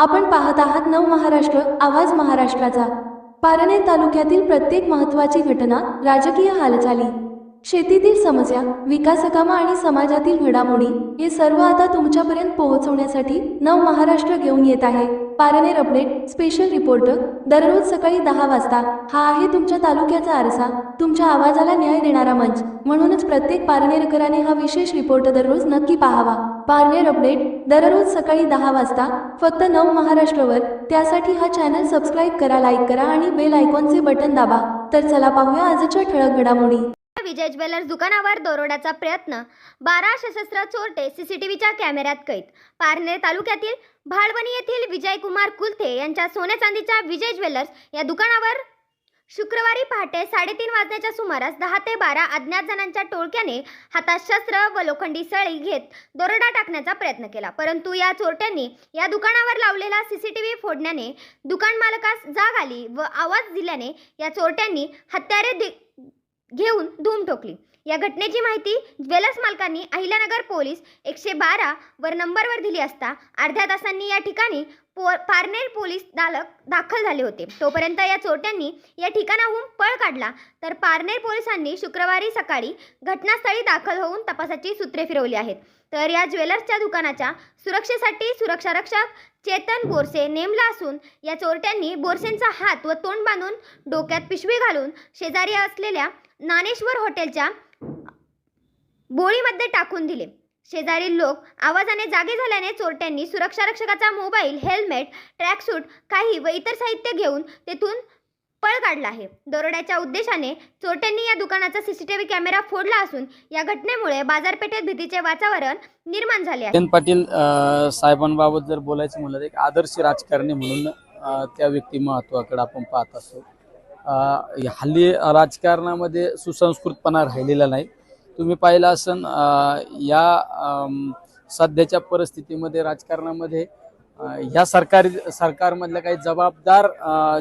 आपण पाहत आहात नव महाराष्ट्र आवाज महाराष्ट्राचा. पारनेर तालुक्यातील प्रत्येक महत्त्वाची घटना राजकीय हालचाली. शेतीतील समस्या विकासकामा आणि समाजातील घडामोडी हे सर्व आता तुमच्यापर्यंत पोहोचवण्यासाठी नव महाराष्ट्र घेऊन येत आहे. पारनेर अपडेट स्पेशल रिपोर्टर दररोज सकाळी दहा वाजता. हा आहे तुमच्या तालुक्याचा आरसा. तुमच्या आवाजाला न्याय देणारा मंच. म्हणूनच प्रत्येक पारनेरकराने हा विशेष रिपोर्ट दररोज नक्की पाहावा. पारनेर अपडेट दररोज सकाळी दहा वाजता. फक्त नव महाराष्ट्रवर. त्यासाठी हा चॅनल सबस्क्राईब करा लाईक करा आणि बेल आयकॉनचे बटन दाबा. तर चला पाहूया आजच्या ठळक घडामोडी. विजय ज्वेलर्स दुकानावर दरोड्याचा प्रयत्न. बारा सशस्त्र चोरटे सीसीटीव्हीच्या कॅमेऱ्यात कैद. पारनेर तालुक्यातील भाळवणी येथील विजय कुमार कुलथे यांच्या सोन्या चांदीच्या विजय ज्वेलर्स या दुकानावर शुक्रवारी पहाटे साडेतीन वाजण्याच्या सुमारास दहा ते बारा अज्ञात जणांच्या टोळक्याने हातात शस्त्र व लोखंडी सळी घेत दरोडा टाकण्याचा प्रयत्न केला. परंतु या चोरट्यांनी या दुकानावर लावलेला सीसीटीव्ही फोडण्याने दुकान मालकास जाग आली व आवाज दिल्याने या चोरट्यांनी हत्यारे दि- घेऊन धूम ठोकली. या घटनेची माहिती ज्वेलर्स मालकांनी अहिल्यानगर पोलीस एकशे बारा वर नंबरवर दिली असता अर्ध्या तासांनी या ठिकाणी पो पारनेर पोलीस दालक दाखल झाले होते. तोपर्यंत या चोरट्यांनी या ठिकाणाहून पळ काढला. तर पारनेर पोलिसांनी शुक्रवारी सकाळी घटनास्थळी दाखल होऊन तपासाची सूत्रे फिरवली आहेत. तर या ज्वेलर्सच्या दुकानाच्या सुरक्षेसाठी सुरक्षा रक्षक चेतन बोरसे नेमला असून या चोरट्यांनी बोरसेंचा हात व तोंड बांधून डोक्यात पिशवी घालून शेजारी असलेल्या नाणेश्वर हॉटेलच्या बोळीमध्ये टाकून दिले. शेजारील लोक आवाजाने जागे झाल्याने चोरट्यांनी सुरक्षा रक्षकाचा मोबाईल हेल्मेट ट्रॅकसूट काही व इतर साहित्य घेऊन तेथून पळ काढला आहे. दरोड्याच्या उद्देशाने चोरट्यांनी या दुकानाचा सीसीटीव्ही कॅमेरा फोडला असून या घटनेमुळे बाजारपेठेत भीतीचे वातावरण निर्माण झाले आहे. पाटील साहेबांबाबत जर बोलायचं म्हणलं तर एक आदर्श राजकारणी म्हणून त्या व्यक्ती महत्वाकडे आपण पाहत असतो. हल्ली राजकारणामध्ये सुसंस्कृतपणा राहिलेला नाही. तुम्ही पाहिलं असन या सध्याच्या परिस्थितीमध्ये राजकारणामध्ये ह्या सरकारी सरकारमधल्या काही जबाबदार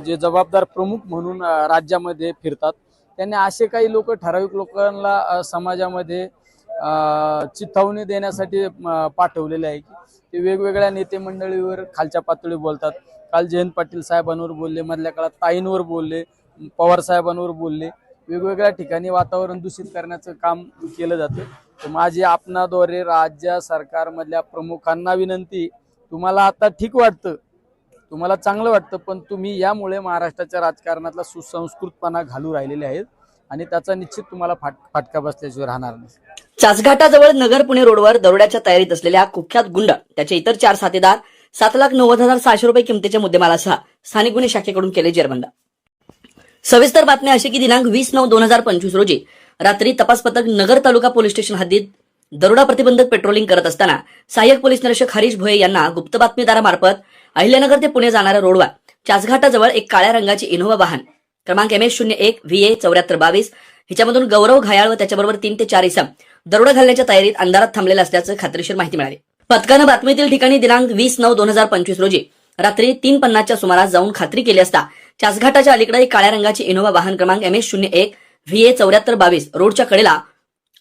जे जबाबदार प्रमुख म्हणून राज्यामध्ये फिरतात त्यांनी असे काही लोक ठराविक लोकांना समाजामध्ये चिथावणी देण्यासाठी पाठवलेले आहे की ते वेगवेगळ्या नेते मंडळीवर खालच्या पातळी बोलतात. काल जयंत पाटील साहेबांवर बोलले मधल्या काळात ताईंवर बोलले पवार साहेबांवर बोलले. वेगवेगळ्या ठिकाणी वातावरण दूषित करण्याचं काम केलं जातं. तर माझी आपणाद्वारे राज्य सरकारमधल्या प्रमुखांना विनंती तुम्हाला आता ठीक वाटतं तुम्हाला चांगलं वाटतं पण तुम्ही यामुळे महाराष्ट्राच्या राजकारणातला सुसंस्कृतपणा घालू राहिलेले आहेत आणि त्याचा निश्चित तुम्हाला फाट फाटका बसल्याशिवाय राहणार नाही. चासघाटाजवळ नगर पुणे रोडवर दरोड्याच्या तयारीत असलेल्या कुख्यात गुंड त्याचे इतर चार साथीदार सात लाख नव्वद हजार सहाशे रुपये किमतीच्या मुद्देमालासह स्थानिक गुन्हे शाखेकडून केले जेरबंद. सविस्तर बातम्या अशी की दिनांक वीस नऊ दोन हजार पंचवीस रोजी रात्री तपास पथक नगर तालुका पोलीस स्टेशन हद्दीत दरोडा प्रतिबंधक पेट्रोलिंग करत असताना सहाय्यक पोलीस निरीक्षक हरीश भोये यांना गुप्त बातमीदारामार्फत अहिल्यानगर ते पुणे जाणाऱ्या रोडवर चासघाटाजवळ एक काळ्या रंगाची इनोव्हा वाहन क्रमांक एम एस शून्य एक व्ही ए चौऱ्याहत्तर बावीस हिच्यामधून गौरव घायाळ व त्याच्याबरोबर तीन ते चार इसम दरोडा घालण्याच्या तयारीत अंधारात थांबलेला असल्याचं खात्रीशीर माहिती मिळाली. पथकानं बातमीतील ठिकाणी दिनांक वीस नऊ दोन हजार पंचवीस रोजी रात्री तीन पन्नासच्या सुमारास जाऊन खात्री केली असता चासघाटाच्या अलीकडे एक काळ्या रंगाची इनोव्हा वाहन क्रमांक एम एस शून्य एक व्ही ए चौऱ्याहत्तर बावीस रोडच्या कडेला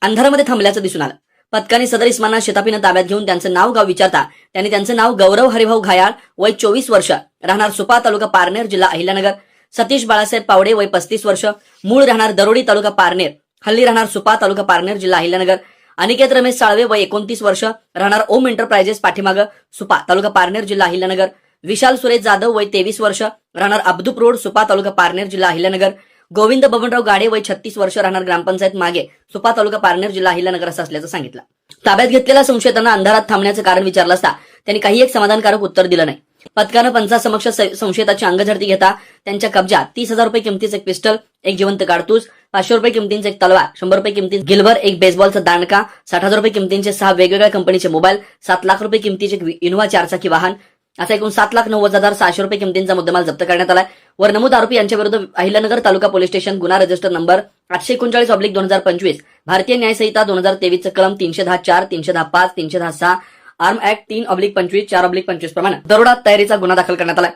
अंधारामध्ये थांबल्याचं दिसून आलं. पथकाने सदर इस्माना शेतापीनं ताब्यात घेऊन त्यांचं नाव गाव विचारता त्यांनी त्यांचं नाव गौरव हरिभाऊ घायाळ वय चोवीस वर्ष राहणार सुपा तालुका पारनेर जिल्हा अहिल्यानगर सतीश बाळासाहेब पावडे वय पस्तीस वर्ष मूळ राहणार दरोडी तालुका पारनेर हल्ली राहणार सुपा तालुका पारनेर जिल्हा अहिल्यानगर अनिकेत रमेश साळवे वय एकोणतीस वर्ष राहणार ओम एंटरप्राइजेस पाठीमागं सुपा तालुका पारनेर जिल्हा अहिल्यानगर विशाल सुरेश जाधव वय तेवीस वर्ष राहणार अब्दुप रोड सुपा तालुका पारनेर जिल्हा अहिल्यानगर. गोविंद बबनराव गाडे वय छत्तीस वर्ष राहणार ग्रामपंचायत मागे सुपा तालुका पारनेर जिल्हा अहिल्यानगर असं असल्याचं सांगितलं. ताब्यात घेतलेल्या संशयितांना अंधारात थांबण्याचं कारण विचारलं असता त्यांनी काही एक समाधानकारक उत्तर दिलं नाही. पथकानं पंचासमक्ष संशयिताची अंगझडती घेता त्यांच्या कब्जात तीस हजार रुपये किमतीचं एक पिस्टल एक जिवंत काडतूस पाचशे रुपये किमतींचे एक तलवार शंभर रुपये किमती गिलवर एक बेसबॉलचा दांडका साठ हजार रुपये किमतींचे सहा वेगवेगळ्या कंपनीचे मोबाईल सात लाख रुपये किमतीचे इनोव्हा चारचाकी वाहन असा एकूण सात लाख नव्वद हजार सहाशे रुपये किमतींचा मुद्देमाल जप्त करण्यात आलाय. वर नमूद आरोपी यांच्या विरुद्ध अहिल्यानगर तालुका पोलीस स्टेशन गुन्हा रजिस्टर नंबर आठशे एकोणचाळीस ऑब्लिक दोन हजार पंचवीस भारतीय न्याय संहिता दोन हजार तेवीसचं कलम तीनशे दहा चार तीनशे दहा पाच तीनशे दहा सहा आर्म ऍक्ट तीन ऑब्लिक पंचवीस चार ऑब्लिक पंचवीस प्रमाणे दरोडा तयारीचा गुन्हा दाखल करण्यात आला